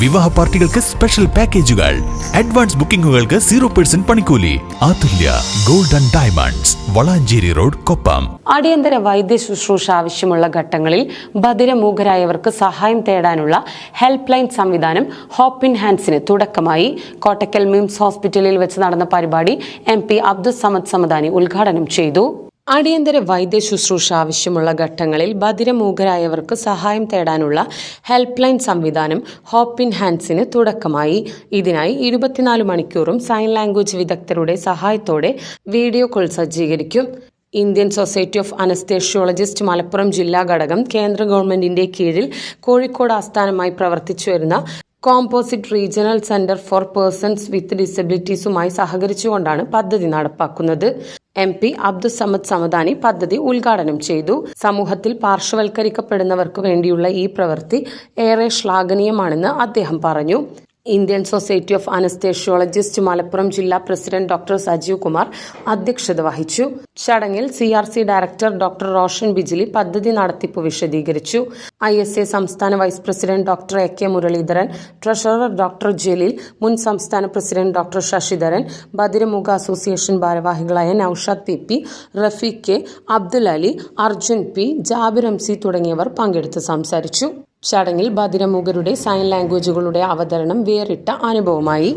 വിവാഹ പാർട്ടികൾക്ക് സ്പെഷ്യൽ പാക്കേജുകൾ അഡ്വാൻസ് ബുക്കിംഗുകൾക്ക് സീറോ പെർസെന്റ് പണിക്കൂലി. Athulya golden diamonds Valanchery road Koppam. അടിയന്തര വൈദ്യ ശുശ്രൂഷ ആവശ്യമുള്ള ഘട്ടങ്ങളിൽ ബധിരമൂകരായവർക്ക് സഹായം തേടാനുള്ള ഹെൽപ്പ് ലൈൻ സംവിധാനം ഹോപ്പിൻ ഹാൻഡ്സിന് തുടക്കമായി. കോട്ടക്കൽ മിംസ് ഹോസ്പിറ്റലിൽ വെച്ച് നടന്ന പരിപാടി എം പി അബ്ദുൾ സമദ് സമദാനി ഉദ്ഘാടനം ചെയ്തു. അടിയന്തര വൈദ്യ ശുശ്രൂഷ ആവശ്യമുള്ള ഘട്ടങ്ങളിൽ ബധിരമൂകരായവർക്ക് സഹായം തേടാനുള്ള ഹെൽപ്പ് ലൈൻ സംവിധാനം ഹോപ്പ് ഇൻ ഹാൻഡ്സിന് തുടക്കമായി. ഇതിനായി ഇരുപത്തിനാല് മണിക്കൂറും സൈൻ ലാംഗ്വേജ് വിദഗ്ധരുടെ സഹായത്തോടെ വീഡിയോ കോൾ സജ്ജീകരിക്കും. Indian society of anaesthesiologist Malappuram ജില്ലാ ഘടകം കേന്ദ്ര ഗവൺമെന്റിന്റെ കീഴിൽ കോഴിക്കോട് ആസ്ഥാനമായി പ്രവർത്തിച്ചു വരുന്ന composite regional centre for persons with ഡിസബിലിറ്റീസുമായി സഹകരിച്ചുകൊണ്ടാണ് പദ്ധതി നടപ്പാക്കുന്നത്. എം പി അബ്ദുസമദ് സമദാനി പദ്ധതി ഉദ്ഘാടനം ചെയ്തു. സമൂഹത്തിൽ പാർശ്വവൽക്കരിക്കപ്പെടുന്നവർക്ക് വേണ്ടിയുള്ള ഈ പ്രവൃത്തി ഏറെ ശ്ലാഘനീയമാണെന്ന് അദ്ദേഹം പറഞ്ഞു. Indian society of anaesthesiologist Malappuram ജില്ലാ പ്രസിഡന്റ് ഡോക്ടർ സജീവ് കുമാർ അധ്യക്ഷത വഹിച്ചു. ചടങ്ങിൽ C R C director doctor Roshan Bijili പദ്ധതി നടത്തിപ്പ് വിശദീകരിച്ചു. ഐ എസ് എ സംസ്ഥാന vice president doctor A K Muraleedharan treasurer doctor Jaleel മുൻ സംസ്ഥാന പ്രസിഡന്റ് ഡോക്ടർ ശശിധരൻ ബദിരമുഖ അസോസിയേഷൻ ഭാരവാഹികളായ Noushad P P Rafeeq K Abdul Ali Arjun P Jabir M C തുടങ്ങിയവർ പങ്കെടുത്ത് സംസാരിച്ചു. ചടങ്ങിൽ ഭദ്രമുഖരുടെ സൈൻ ലാംഗ്വേജുകളുടെ അവതരണം വേറിട്ട അനുഭവമായി.